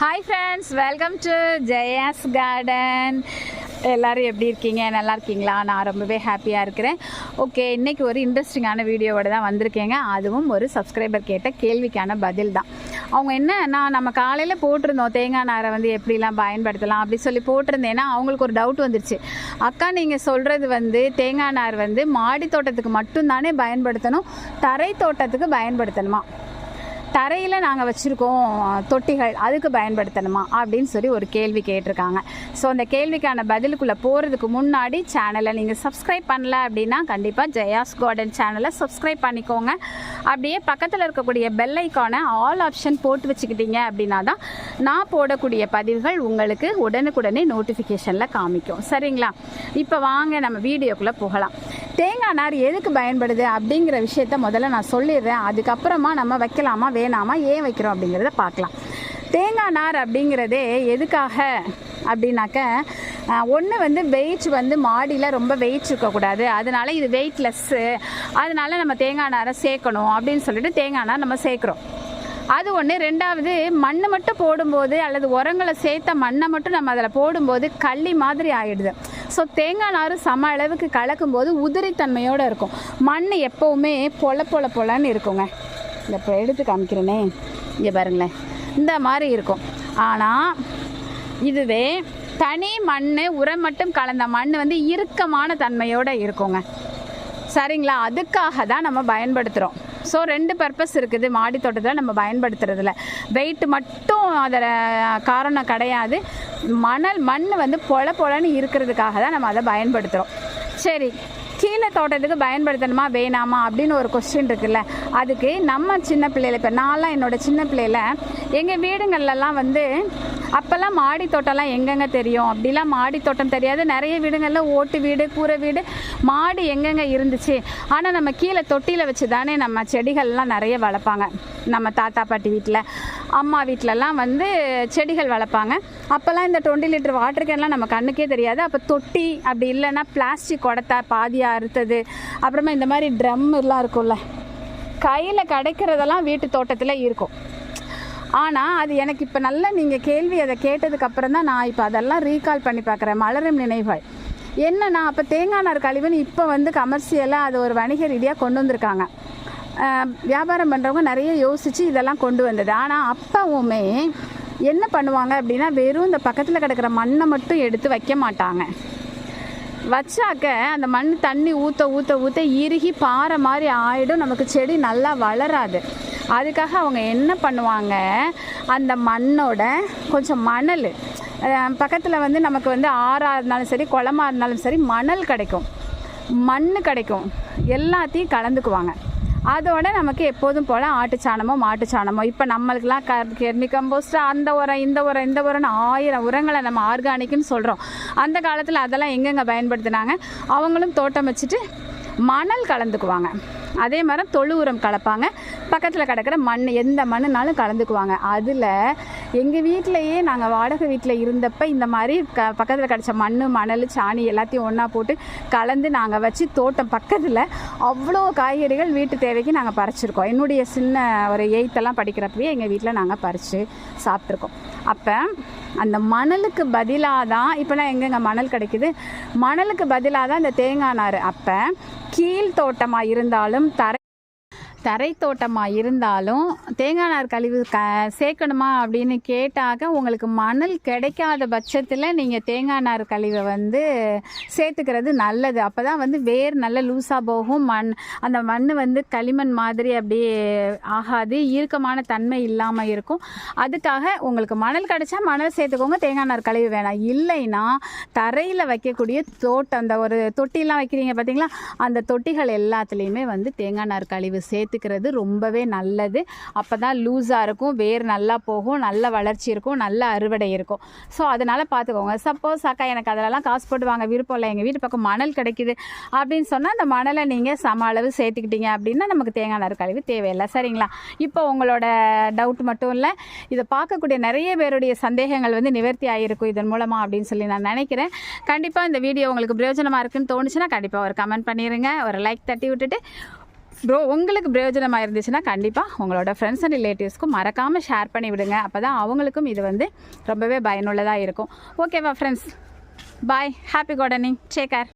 Hi friends welcome to Jaya's garden எல்லோரும் எப்படி இருக்கீங்க? நல்லா இருக்கீங்களா? நான் ரொம்பவே ஹாப்பியாக இருக்கிறேன். ஓகே இன்றைக்கி ஒரு இன்ட்ரெஸ்டிங்கான வீடியோவோட தான் வந்திருக்கேங்க. அதுவும் ஒரு சப்ஸ்கிரைபர் கேட்ட கேள்விக்கான பதில் தான். அவங்க என்னன்னா நம்ம காலையில் போட்டிருந்தோம் தேங்காய் நாரை வந்து எப்படிலாம் பயன்படுத்தலாம் அப்படி சொல்லி போட்டிருந்தேன்னா அவங்களுக்கு ஒரு டவுட் வந்துருச்சு. அக்கா நீங்கள் சொல்கிறது வந்து தேங்காய் நார் வந்து மாடி தோட்டத்துக்கு மட்டும்தானே பயன்படுத்தணும் தரை தோட்டத்துக்கு பயன்படுத்தணுமா? தரையில் நாங்கள் வச்சுருக்கோம் தொட்டிகள் அதுக்கு பயன்படுத்தணுமா? அப்படின்னு சொல்லி ஒரு கேள்வி கேட்டிருக்காங்க. ஸோ அந்த கேள்விக்கான பதிலுக்குள்ளே போகிறதுக்கு முன்னாடி சேனலை நீங்கள் சப்ஸ்கிரைப் பண்ணல அப்படின்னா கண்டிப்பாக ஜெயாஸ் கார்டன் சேனலை சப்ஸ்கிரைப் பண்ணிக்கோங்க. அப்படியே பக்கத்தில் இருக்கக்கூடிய பெல் ஐக்கானை ஆல் ஆப்ஷன் போட்டு வச்சுக்கிட்டீங்க அப்படின்னா தான் நான் போடக்கூடிய பதிவுகள் உங்களுக்கு உடனுக்குடனே நோட்டிஃபிகேஷனில் காமிக்கும். சரிங்களா? இப்போ வாங்க நம்ம வீடியோக்குள்ளே போகலாம். தேங்காய் நார் எதுக்கு பயன்படுது அப்படிங்கிற விஷயத்த முதல்ல நான் சொல்லிடுறேன். அதுக்கப்புறமா நம்ம வைக்கலாமா வேணாமா ஏன் வைக்கிறோம் அப்படிங்கிறத பார்க்கலாம். தேங்காய் நார் அப்படிங்கிறதே எதுக்காக அப்படின்னாக்க ஒன்று வந்து வெயிட் வந்து மாடியில் ரொம்ப வெயிட் இருக்கக்கூடாது. அதனால இது வெயிட்லெஸ்ஸு அதனால நம்ம தேங்காய் நாரை சேர்க்கணும் அப்படின்னு சொல்லிட்டு தேங்காய் நார் நம்ம சேர்க்குறோம். அது ஒன்று ரெண்டாவது மண் மட்டும் போடும்போது அல்லது உரங்களை சேர்த்த மண்ணை மட்டும் நம்ம அதில் போடும்போது களி மாதிரி ஆகிடுது ஸோ தேங்காய் நார் சம அளவுக்கு கலக்கும்போது உதிரித்தன்மையோடு இருக்கும். மண் எப்போவுமே பொல பொல பொலன்னு இருக்குங்க. இந்த இப்போ எடுத்து காமிக்கிறேனே. இங்கே பாருங்களேன். இந்த மாதிரி இருக்கும். ஆனால் இதுவே தனி மண் உரம் மட்டும் கலந்த மண் வந்து இறுக்கமான தன்மையோடு இருக்குங்க. சரிங்களா? அதுக்காக தான் நம்ம பயன்படுத்துகிறோம் ஸோ ரெண்டு பர்பஸ் இருக்குது மாடி தோட்டத்தில் நம்ம பயன்படுத்துறதுல. வெயிட் மட்டும் அதில் காரணம் கிடையாது. மணல் மண் வந்து பொல பொலன்னு இருக்கிறதுக்காக தான் நம்ம அதை பயன்படுத்துகிறோம் சரி கீழே தோட்டத்துக்கு பயன்படுத்தணுமா வேணாமா அப்படின்னு ஒரு கொஸ்டின் இருக்குல்ல. அதுக்கு நம்ம சின்ன பிள்ளையில இப்போ நான்லாம் என்னோட சின்ன பிள்ளையில எங்கள் வீடுங்கள்லாம் வந்து அப்போல்லாம் மாடி தோட்டம்லாம் எங்கெங்கே தெரியும்? அப்படிலாம் மாடி தோட்டம் தெரியாது. நிறைய வீடுங்களில் ஓட்டு வீடு கூரை வீடு மாடி எங்கெங்கே இருந்துச்சு? ஆனால் நம்ம கீழே தொட்டியில் வச்சு தானே நம்ம செடிகள்லாம் நிறைய வளர்ப்பாங்க. நம்ம தாத்தா பாட்டி வீட்டில் அம்மா வீட்டிலலாம் வந்து செடிகள் வளர்ப்பாங்க. அப்போல்லாம் இந்த டுவெண்ட்டி லிட்டர் வாட்டர் கேன்லாம் நம்ம கண்ணுக்கே தெரியாது. அப்போ தொட்டி அப்படி இல்லைன்னா பிளாஸ்டிக் குடத்தை பாதியாக அறுத்தது. அப்புறமா இந்த மாதிரி ட்ரம் எல்லாம் இருக்கும்ல. கையில் கிடைக்கிறதெல்லாம் வீட்டு தோட்டத்தில் இருக்கும். ஆனால் அது எனக்கு இப்போ நல்லா நீங்கள் கேள்வி அதை கேட்டதுக்கப்புறம் தான் நான் இப்போ அதெல்லாம் ரீகால் பண்ணி பார்க்குறேன் மலரும் நினைவுகள். என்னன்னா அப்போ தேங்காய் நார் கழிவுன்னு இப்போ வந்து கமர்ஷியலாக அது ஒரு வணிக ரீதியாக கொண்டு வந்திருக்காங்க. வியாபாரம் பண்ணுறவங்க நிறைய யோசித்து இதெல்லாம் கொண்டு வந்தது. ஆனால் அப்பவுமே என்ன பண்ணுவாங்க அப்படின்னா வெறும் இந்த பக்கத்தில் கிடக்கிற மண்ணை மட்டும் எடுத்து வைக்க மாட்டாங்க. வச்சாக்க அந்த மண் தண்ணி ஊற்ற ஊற்ற ஊற்ற இறுகி பாறை மாதிரி ஆகிடும் நமக்கு செடி நல்லா வளராது. அதுக்காக அவங்க என்ன பண்ணுவாங்க? அந்த மண்ணோட கொஞ்சம் மணல் பக்கத்தில் வந்து நமக்கு வந்து ஆறாக இருந்தாலும் சரி குளமா இருந்தாலும் சரி மணல் கிடைக்கும். மண் கிடைக்கும். எல்லாத்தையும் கலந்துக்குவாங்க. அதோட நமக்கு எப்போதும் போல் ஆட்டுச்சாணமோ மாட்டுச்சாணமோ இப்போ நம்மளுக்கெல்லாம் க கெர்மி கம்போஸ்ட் அந்த உரம் இந்த உரம் இந்த உரம்னு ஆயிரம் உரங்களை நம்ம ஆர்கானிக்னு சொல்கிறோம் அந்த காலத்தில் அதெல்லாம் எங்கெங்கே பயன்படுத்தினாங்க? அவங்களும் தோட்டம் வச்சுட்டு மணல் கலந்துக்குவாங்க. அதே மாதிரி தொழு உரம் கலப்பாங்க. பக்கத்தில் கிடக்கிற மண் எந்த மண்ணுனாலும் கலந்துக்குவாங்க. அதில் எங்கள் வீட்டிலையே நாங்கள் வாடகை வீட்டில் இருந்தப்போ இந்த மாதிரி க பக்கத்தில் கிடச்ச மண் மணல் சாணி எல்லாத்தையும் ஒன்றா போட்டு கலந்து நாங்கள் வச்சு தோட்டம் பக்கத்தில் அவ்வளோ காய்கறிகள் வீட்டு தேவைக்கு நாங்கள் பறிச்சிருக்கோம். என்னுடைய சின்ன ஒரு எயித்தெல்லாம் படிக்கிறப்பவே எங்கள் வீட்டில் நாங்கள் பறித்து சாப்பிட்ருக்கோம் அப்போ அந்த மணலுக்கு பதிலாக தான் இப்போலாம் எங்கெங்கே மணல் கிடைக்குது? மணலுக்கு பதிலாக தான் இந்த தேங்காய் நார். அப்போ கீழ் தோட்டமாக இருந்தாலும் தரை தரை தோட்டமாக இருந்தாலும் தேங்காய் நார் கழிவு க சேர்க்கணுமா அப்படின்னு கேட்டாக்க உங்களுக்கு மணல் கிடைக்காத பட்சத்தில் நீங்கள் தேங்காய் நார் கழிவை வந்து சேர்த்துக்கிறது நல்லது. அப்போ தான் வந்து வேர் நல்ல லூஸாக போகும். மண் அந்த மண் வந்து களிமண் மாதிரி அப்படியே ஆகாது. இறுக்கமான தன்மை இல்லாமல் இருக்கும். அதுக்காக உங்களுக்கு மணல் கிடைச்சா மணல் சேர்த்துக்கோங்க. தேங்காய் நார் கழிவு வேணாம். இல்லைன்னா தரையில் வைக்கக்கூடிய தோட்டம் அந்த ஒரு தொட்டிலாம் வைக்கிறீங்க பார்த்தீங்களா அந்த தொட்டிகள் எல்லாத்துலேயுமே வந்து தேங்காய் நார் கழிவு சேர்த்து சேர்த்துக்கிறது ரொம்பவே நல்லது. அப்போ தான் லூஸாக இருக்கும் வேர் நல்லா போகும் நல்ல வளர்ச்சி இருக்கும் நல்ல அறுவடை இருக்கும். ஸோ அதனால் பார்த்துக்கோங்க சப்போஸ் அக்கா எனக்கு அதிலலாம் காசு போட்டு வாங்க விருப்பம் இல்லை எங்கள் வீட்டு பக்கம் மணல் கிடைக்குது அப்படின்னு சொன்னால் அந்த மணலை நீங்கள் சம அளவு சேர்த்துக்கிட்டீங்க அப்படின்னா நமக்கு தேங்காய் நார் கழிவு தேவையில்லை. சரிங்களா? இப்போ உங்களோட டவுட் மட்டும் இல்லை இதை பார்க்கக்கூடிய நிறைய பேருடைய சந்தேகங்கள் வந்து நிவர்த்தி ஆகிருக்கும் இதன் மூலமாக அப்படின்னு சொல்லி நான் நினைக்கிறேன். கண்டிப்பாக இந்த வீடியோ உங்களுக்கு பிரயோஜனமாக இருக்குன்னு தோணுச்சுன்னா கண்டிப்பாக ஒரு கமெண்ட் பண்ணிடுங்க ஒரு லைக் தட்டி விட்டுட்டு ப்ரோ உங்களுக்கு பிரயோஜனமாக இருந்துச்சுன்னா கண்டிப்பாக உங்களோட ஃப்ரெண்ட்ஸ் அண்ட் ரிலேட்டிவ்ஸ்க்கும் மறக்காமல் ஷேர் பண்ணி விடுங்க. அப்போ தான் அவங்களுக்கும் இது வந்து ரொம்பவே பயனுள்ளதாக இருக்கும். ஓகேவா friends bye happy gardening take care